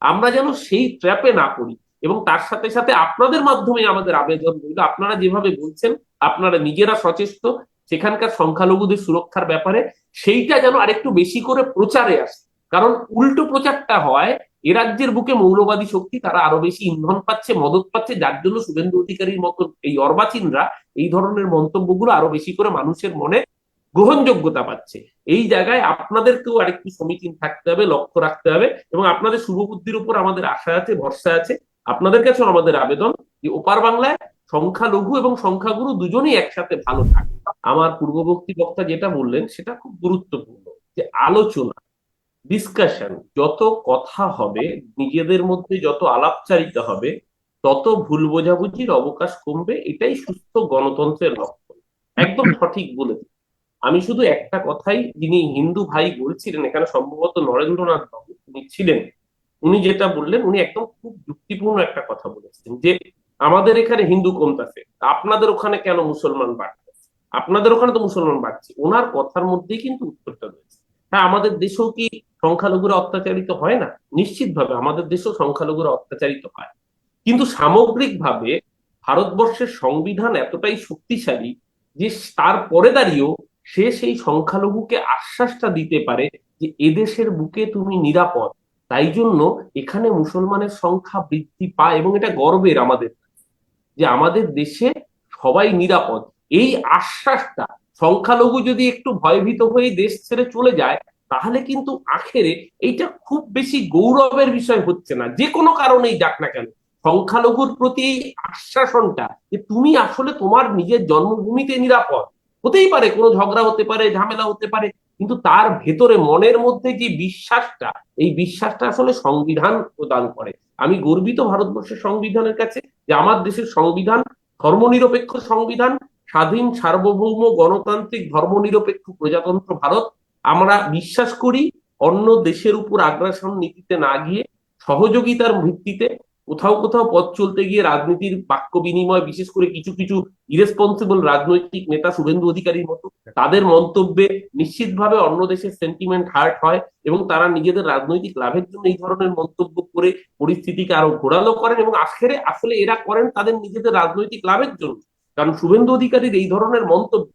আমরা যেন সেই ট্র্যাপে না পড়ি। এবং তার সাথে সাথে আপনাদের মাধ্যমে আমাদের আবেদন রইল। আপনারা যেভাবে বলছেন, আপনারা নিজেরা সচেষ্ট। সেখানকার সংখ্যালঘুদের সুরক্ষার ব্যাপারে সেইটা যেন আরেকটু বেশি করে প্রচারে আসে। কারণ উল্টো প্রচারটা হয়, এ রাজ্যের বুকে মৌলবাদী শক্তি তারা আরও বেশি ইন্ধন পাচ্ছে, মদত পাচ্ছে। যার জন্য শুভেন্দু অধিকারীর মতো এই অর্বাচীনরা এই ধরনের মন্তব্যগুলো আরও বেশি করে মানুষের মনে গ্রহণযোগ্যতা পাচ্ছে। এই জায়গায় আপনাদেরকেও আরেকটু সমীচীন থাকতে হবে, লক্ষ্য রাখতে হবে এবং আপনাদের শুভবুদ্ধির উপর আমাদের আশা আছে, ভরসা আছে। আপনাদের কাছেও আমাদের আবেদন যে ওপার বাংলায় সংখ্যালঘু এবং সংখ্যাগুরু দুজনেই একসাথে ভালো থাকে। আমার পূর্ববর্তী বক্তা যেটা বললেন, সেটা খুব গুরুত্বপূর্ণ যে আলোচনা ডিসকাশন যত কথা হবে, নিজেদের মধ্যে যত আলাপচারিতা হবে, তত ভুল বোঝাবুঝির অবকাশ কমবে, এটাই সুস্থ গণতন্ত্রের লক্ষণ একদম সঠিক বলেছেন। আমি শুধু একটা কথাই যিনি হিন্দু ভাই বলছিলেন, এখানে সম্ভবত নরেন্দ্রনাথ বাবু উনি ছিলেন, উনি যেটা বললেন, উনি একদম খুব যুক্তিপূর্ণ একটা কথা বলেছেন যে আমাদের এখানে হিন্দু কমতাছে আপনাদের ওখানে কেন মুসলমান বাড়তেছে আপনাদের ওখানে তো মুসলমান বাড়ছে। ওনার কথার মধ্যেই কিন্তু উত্তরটা রয়েছে। হ্যাঁ আমাদের দেশেও কি সংখ্যালঘুরা অত্যাচারিত হয় না? নিশ্চিতভাবে আমাদের দেশেও সংখ্যালঘুরা অত্যাচারিত হয়। কিন্তু সামগ্রিকভাবে ভারতবর্ষের সংবিধান এতটাই শক্তিশালী যে তার পরে দাঁড়িয়েও সে সেই সংখ্যালঘুকে আশ্বাসটা দিতে পারে যে এদেশের বুকে তুমি নিরাপদ। তাই জন্য এখানে মুসলমানের সংখ্যা বৃদ্ধি পায় এবং এটা গর্বের আমাদের। যে আমাদের দেশে সবাই নিরাপদ। এই আশ্বাসটা সংখ্যালঘু যদি একটু ভয়ভীত হয়ে দেশ ছেড়ে চলে যায়, তাহলে কিন্তু আখেরে এইটা খুব বেশি গৌরবের বিষয় হচ্ছে না। যে কোনো কারণেই যাক না কেন। সংখ্যালঘুর প্রতি এই আশ্বাসনটা যে তুমি আসলে তোমার নিজের জন্মভূমিতে নিরাপদ। হতেই পারে, কোনো ঝগড়া হতে পারে, ঝামেলা হতে পারে, কিন্তু তার ভেতরে মনের মধ্যে যে বিশ্বাসটা, এই বিশ্বাসটা আসলে সংবিধান প্রদান করে। আমি গর্বিত ভারতবর্ষের সংবিধানের কাছে যে আমার দেশের সংবিধান ধর্মনিরপেক্ষ সংবিধান, স্বাধীন, সার্বভৌম, গণতান্ত্রিক, ধর্মনিরপেক্ষ প্রজাতন্ত্র ভারত। আমরা বিশ্বাস করি অন্য দেশের উপর আগ্রাসন নীতিতে না গিয়ে সহযোগিতার ভিত্তিতে কোথাও কোথাও পথ চলতে গিয়ে রাজনীতির বাক্য বিনিময়, বিশেষ করে কিছু কিছু ইরেসপন্সিবল রাজনৈতিক নেতা শুভেন্দু অধিকারীর মতো, তাদের মন্তব্যে নিশ্চিতভাবে অন্য দেশের সেন্টিমেন্ট হার্ট হয় এবং তারা নিজেদের রাজনৈতিক লাভের জন্য এই ধরনের মন্তব্য করে পরিস্থিতিকে আরও ঘোরালো করেন এবং আখেরে আসলে এরা করেন তাদের নিজেদের রাজনৈতিক লাভের জন্য। কারণ শুভেন্দু অধিকারীর এই ধরনের মন্তব্য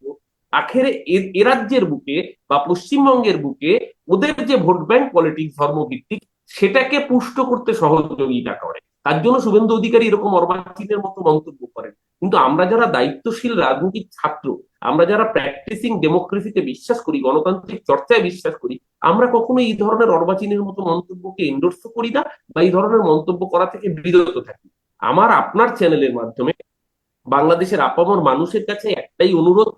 আখেরে এ রাজ্যের বুকে বা পশ্চিমবঙ্গের বুকে ওদের যে ভোট ব্যাংক পলিটিক্স ধর্মভিত্তিক, সেটাকে পুষ্ট করতে সহযোগিতা করে। তার জন্য শুভেন্দু অধিকারী এরকম অর্বাচীনের মতো মন্তব্য করেন। কিন্তু আমরা যারা দায়িত্বশীল রাজনৈতিক ছাত্র, আমরা যারা প্র্যাকটিসিং ডেমোক্রেসিতে বিশ্বাস করি, গণতান্ত্রিক চর্চায় বিশ্বাস করি, আমরা কখনো এই ধরনের অর্বাচীনের মতো মন্তব্যকে এন্ডোর্স করি না বা এই ধরনের মন্তব্য করা থেকে বিরত থাকি। আমার আপনার চ্যানেলের মাধ্যমে বাংলাদেশের আপামর মানুষের কাছে একটাই অনুরোধ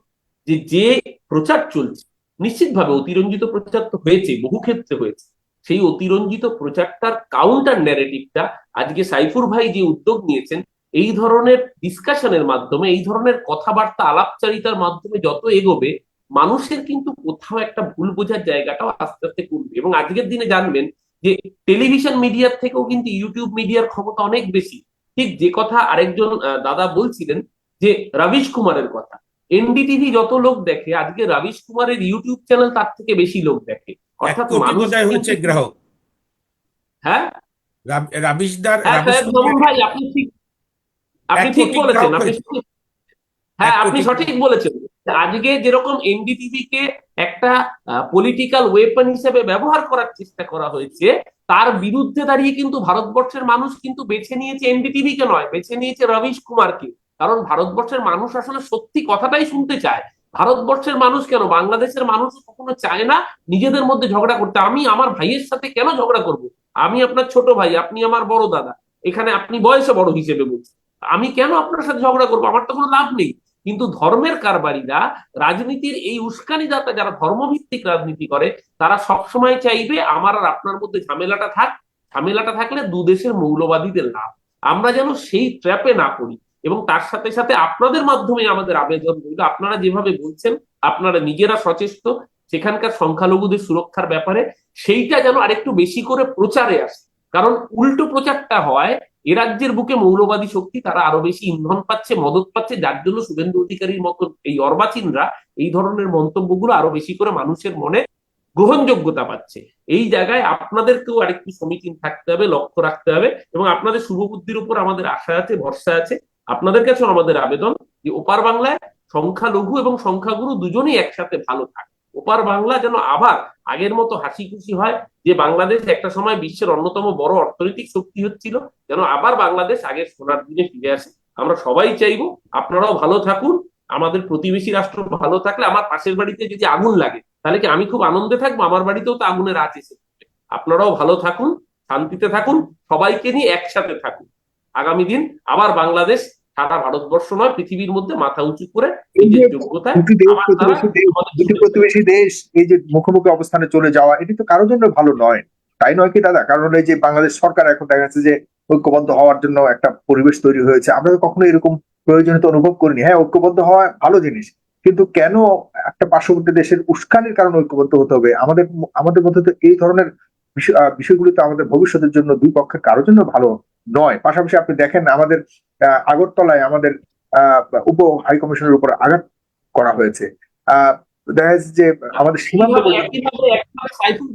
যে যে প্রচার চলছে, নিশ্চিতভাবে অতিরঞ্জিত প্রচার তো হয়েছে, বহু ক্ষেত্রে হয়েছে। সেই অতিরঞ্জিত প্রচারটার কাউন্টার ন্যারেটিভটা আজকে সাইফুর ভাই যে উদ্যোগ নিয়েছেন, এই ধরনের ডিসকাশনের মাধ্যমে, এই ধরনের কথাবার্তা, আলাপচারিতার মাধ্যমে যত এগোবে, মানুষের কিন্তু কোথাও একটা ভুল বোঝার জায়গাটাও আস্তে আস্তে কমবে। এবং আজকের দিনে জানবেন যে টেলিভিশন মিডিয়ার থেকেও কিন্তু ইউটিউব মিডিয়ার ক্ষমতা অনেক বেশি। ঠিক যে কথা আরেকজন দাদা বলছিলেন যে রবিশ কুমারের কথা। এনডিটিভি যত লোক দেখে, আজকে রবিশ কুমারের ইউটিউব চ্যানেল তার থেকে বেশি লোক দেখে। অর্থাৎ মানুষ হচ্ছে গ্রাহক? হ্যাঁ? রাবিশদার ভাই আপনি ঠিক আপনি ঠিক বলেছেন আপনি হ্যাঁ আপনি সঠিক বলেছেন। আজকে যেরকম এনডিটিভি কে একটা পলিটিক্যাল ওয়েপন হিসেবে ব্যবহার করার চেষ্টা করা হয়েছে তার বিরুদ্ধে দাঁড়িয়ে কিন্তু ভারতবর্ষের মানুষ কিন্তু বেছে নিয়েছে এনডিটিভি কে নয় বেছে নিয়েছে রবিশ কুমারকে। কারণ ভারতবর্ষের মানুষ আসলে সত্যি কথাটাই শুনতে চায়। ভারতবর্ষের মানুষ কেন? বাংলাদেশের মানুষ কখনো চায় না নিজেদের মধ্যে ঝগড়া করতে। আমি আমার ভাইয়ের সাথে কেন ঝগড়া করব? আমি আপনার ছোট ভাই, আপনি আমার বড় দাদা। এখানে আপনি বয়সে বড় হিসেবে বলছেন আমি কেন আপনার সাথে ঝগড়া করব? আমার তো কোনো লাভ নেই। কিন্তু ধর্মের কারবারিরা, রাজনীতির এই উস্কানিদাতা যারা ধর্মভিত্তিক রাজনীতি করে, তারা সবসময় চাইবে আমার আর আপনার মধ্যে ঝামেলাটা থাক। ঝামেলাটা থাকলে দু দেশের মৌলবাদীদের লাভ। আমরা যেন সেই ট্র্যাপে না পড়ি। এবং তার সাথে সাথে আপনাদের মাধ্যমে আমাদের আবেদন রইল। আপনারা যেভাবে বলছেন, আপনারা নিজেরা সচেষ্ট। সেখানকার সংখ্যালঘুদের সুরক্ষার ব্যাপারে সেইটা যেন আরেকটু বেশি করে প্রচারে আসে। কারণ উল্টো প্রচারটা হয়, এ রাজ্যের বুকে মৌলবাদী শক্তি তারা আরও বেশি ইন্ধন পাচ্ছে, মদত পাচ্ছে, যার জন্য শুভেন্দু অধিকারীর মতো এই অর্বাচীনরা এই ধরনের মন্তব্যগুলো আরও বেশি করে মানুষের মনে গ্রহণযোগ্যতা পাচ্ছে। এই জায়গায় আপনাদেরকেও আরেকটু সমীচীন থাকতে হবে, লক্ষ্য রাখতে হবে এবং আপনাদের শুভবুদ্ধির উপর আমাদের আশা আছে, ভরসা আছে। আপনাদের কাছেও আমাদের আবেদন যে ওপার বাংলায় সংখ্যালঘু এবং সংখ্যাগুরু দুজনেই একসাথে ভালো থাকে। ওপার বাংলা যেন আবার আগের মতো হাসি খুশি হয় যে বাংলাদেশ একটা সময় বিশ্বের অন্যতম বড় অর্থনৈতিক শক্তি হচ্ছিল, যেন আবার বাংলাদেশ আগের সোনার দিনে ফিরে আসে। আমরা সবাই চাইব আপনারাও ভালো থাকুন, আমাদের প্রতিবেশী রাষ্ট্র ভালো থাকলে, আমার পাশের বাড়িতে যদি আগুন লাগে, তাহলে কি আমি খুব আনন্দে থাকব? আমার বাড়িতেও তো আগুনের এসে আপনারাও ভালো থাকুন, শান্তিতে থাকুন, সবাইকে নিয়ে একসাথে থাকুন। আগামী দিন আবার বাংলাদেশ সারা ভারতবর্ষ নয় পৃথিবীর মধ্যে মাথা উঁচু করে নিজের দুটি প্রতিবেশী দেশ এই যে মুখোমুখি অবস্থানে চলে যাওয়া এটি তো কারোর জন্য ভালো নয়। তাই নয় কি দাদা? কারণ এই যে বাংলাদেশ সরকার এখন দেখা যাচ্ছে যে ঐক্যবদ্ধ হওয়ার জন্য একটা পরিবেশ তৈরি হয়েছে। আমরা তো কখনো এরকম প্রয়োজনীয়তা অনুভব করিনি। হ্যাঁ ঐক্যবদ্ধ হওয়া ভালো জিনিস কিন্তু কেন একটা পার্শ্ববর্তী দেশের উস্কানির কারণে ঐক্যবদ্ধ হতে হবে? আমাদের আমাদের মধ্যে তো এই ধরনের বিষয়গুলো তো আমাদের ভবিষ্যতের জন্য দুই পক্ষের কারোর জন্য ভালো নয়। পাশাপাশি আপনি দেখেন আমাদের আগরতলায় আমাদের উপ হাই কমিশনের উপর আঘাত করা হয়েছে। দেখা যাচ্ছে যে আমাদের সীমান্ত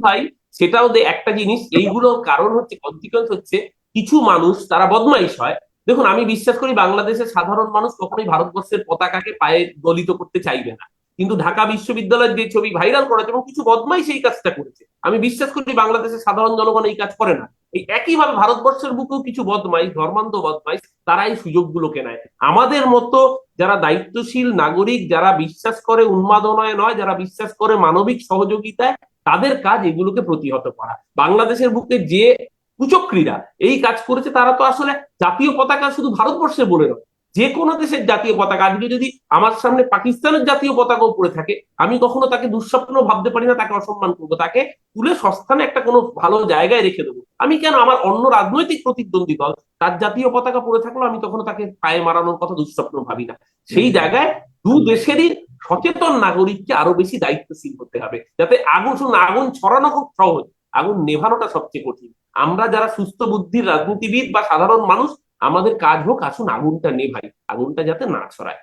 ভাই, সেটাও একটা জিনিস, এইগুলোর কারণ হচ্ছে কনসিকুয়েন্স হচ্ছে কিছু মানুষ তারা বদমাইশ হয়। দেখুন, আমি বিশ্বাস করি বাংলাদেশের সাধারণ মানুষ কখনোই ভারতবর্ষের পতাকাকে পায়ে দলিত করতে চাইবে না। কিন্তু ঢাকা বিশ্ববিদ্যালয়ের যে ছবি ভাইরাল করেছে এবং কিছু বদমাইশ এই কাজটা করেছে, আমি বিশ্বাস করি বাংলাদেশের সাধারণ জনগণ এই কাজ করে না। এই একইভাবে ভারতবর্ষের বুকেও কিছু বদমাইশ, ধর্মান্ধ বদমাইশ তারা এই সুযোগগুলোকে নেয়। আমাদের মতো যারা দায়িত্বশীল নাগরিক, যারা বিশ্বাস করে উন্মাদনায় নয়, যারা বিশ্বাস করে মানবিক সহযোগিতায়, তাদের কাজ এগুলোকে প্রতিহত করা। বাংলাদেশের বুকে যে কুচক্রীরা এই কাজ করেছে, তারা তো আসলে জাতীয় পতাকা শুধু ভারতবর্ষে বলে নয় যে কোনো দেশের জাতীয় পতাকা। আজকে যদি আমার সামনে পাকিস্তানের জাতীয় পতাকাও পড়ে থাকে আমি কখনো তাকে দুঃস্বপ্ন ভাবতে পারি না তাকে অসম্মান করব। তাকে তুলে সস্থানে একটা কোনো ভালো জায়গায় রেখে দেবো। আমি কেন আমার অন্য রাজনৈতিক প্রতিদ্বন্দ্বী দল তার জাতীয় পতাকা পড়ে থাকল আমি তখন তাকে পায়ে মারানোর কথা দুঃস্বপ্ন ভাবি না। সেই জায়গায় দু দেশেরই সচেতন নাগরিককে আরও বেশি দায়িত্বশীল হতে হবে যাতে আগুন শুনুন আগুন ছড়ানো খুব সহজ আগুন নেভানোটা সবচেয়ে কঠিন। আমরা যারা সুস্থ বুদ্ধির রাজনীতিবিদ বা সাধারণ মানুষ আমাদের কাজ হোক আসুন আগুনটা নেভাই আগুনটা যাতে না ছড়ায়।